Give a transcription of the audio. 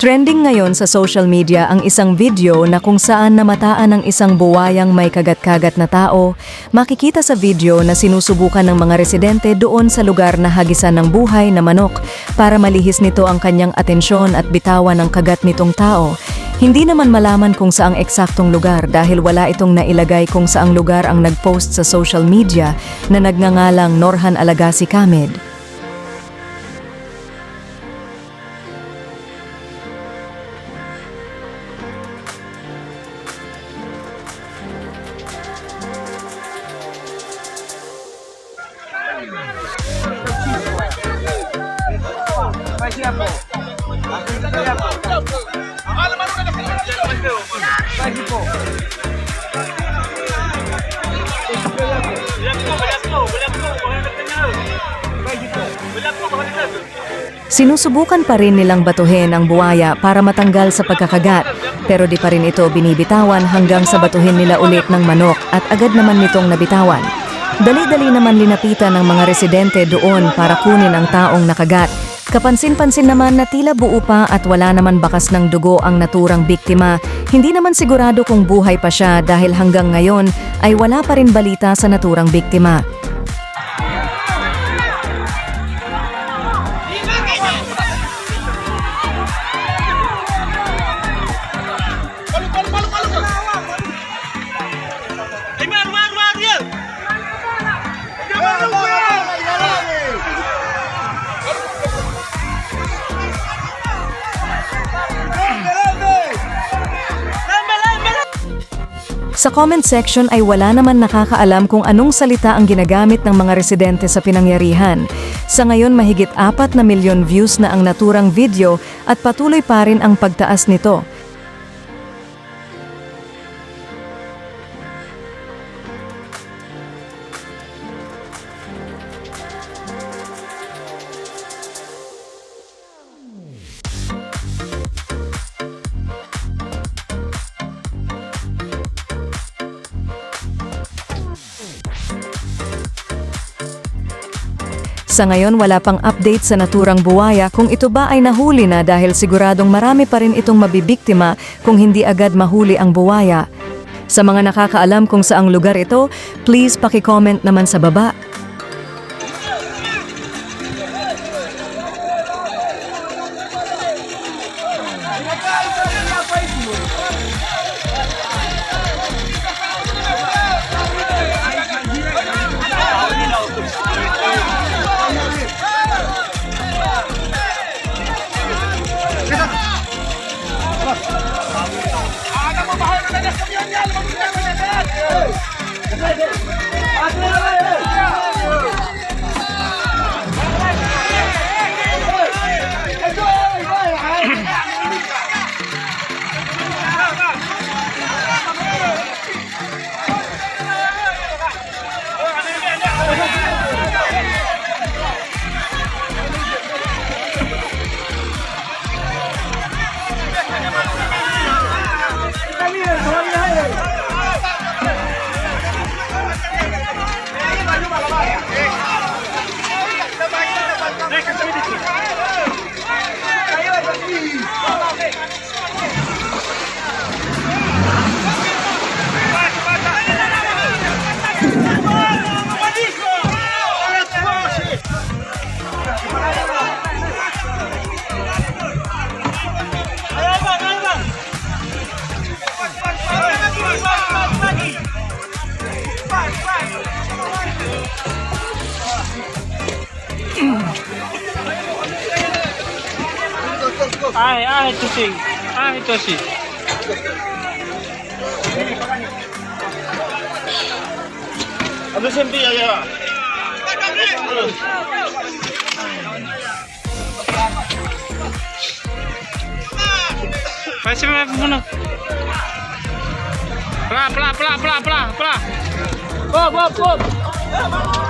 Trending ngayon sa social media ang isang video na kung saan namataan ng isang buwayang may kagat-kagat na tao. Makikita sa video na sinusubukan ng mga residente doon sa lugar na hagisan ng buhay na manok para malihis nito ang kanyang atensyon at bitawan ng kagat nitong tao. Hindi naman malaman kung saang eksaktong lugar dahil wala itong nailagay kung saang lugar ang nagpost sa social media na nagngangalang Norhan Alagasi Kamed. Sinusubukan pa rin nilang batuhin ang buwaya para matanggal sa pagkakagat, pero di pa rin ito binibitawan hanggang sa batuhin nila ulit ng manok at agad naman nitong nabitawan. Dali-dali naman linapitan ng mga residente doon para kunin ang taong nakagat. Kapansin-pansin naman na tila buo pa at wala naman bakas ng dugo ang naturang biktima. Hindi naman sigurado kung buhay pa siya dahil hanggang ngayon ay wala pa rin balita sa naturang biktima. Sa comment section ay wala naman nakakaalam kung anong salita ang ginagamit ng mga residente sa pinangyarihan. Sa ngayon mahigit apat na milyon views na ang naturang video at patuloy pa rin ang pagtaas nito. Sa ngayon wala pang update sa naturang buwaya kung ito ba ay nahuli na dahil siguradong marami pa rin itong mabibiktima kung hindi agad mahuli ang buwaya. Sa mga nakakaalam kung saang lugar ito, please paki-comment naman sa baba. 계단 Ai, ai, Toshi. Ai, Toshi. Ano siyempre yaya? Vai ser mais fundo. Plá, plá, plá, plá, plá, plá. Go, go, go.